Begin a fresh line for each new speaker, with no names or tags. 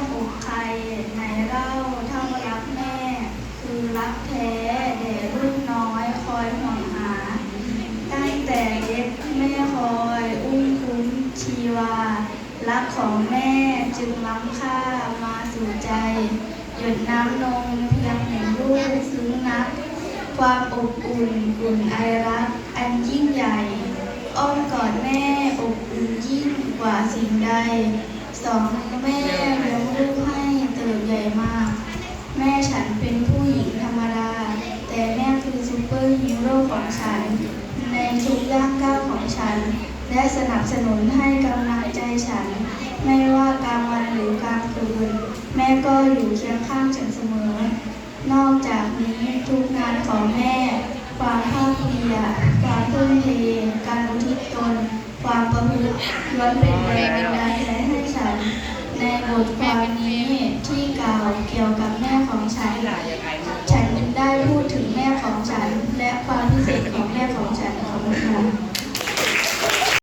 อ้อมอกใครไหนเล่าถ้าว่ารักแม่ คือรักแท้แด่ลูกน้อยคอยห่วงหา ตั้งแต่เล็กแม่คอยอุ้มคุ้มชีวา รักของแม่จึงล้ำค่ามาสู่ใจ หยดน้ำนมเพียงเห็นลูกซึ้งนัก ความอบอุ่นอุ่นไอรัก อันยิ่งใหญ่ อ้อมกอดแม่อบอุ่นยิ่งกว่าสิ่งใดสองแม่เลี้ยงลูกให้เติบใหญ่มาก แม่ฉันเป็นผู้หญิงธรรมดา แต่แม่คือซูเปอร์ฮีโร่ของฉัน ในทุกย่างก้าวของฉัน และสนับสนุนให้กำลังใจฉัน ไม่ว่ากลางวันหรือกลางคืน แม่ก็อยู่เคียงข้างฉันเสมอ นอกจากนี้ทุกงานของแม่ ความภาคเพียรความทุ่มเทการอุทิศตน ความประพฤติล้วนเป็นแรงบันดาลใจให้ฉัน ในบทความนี้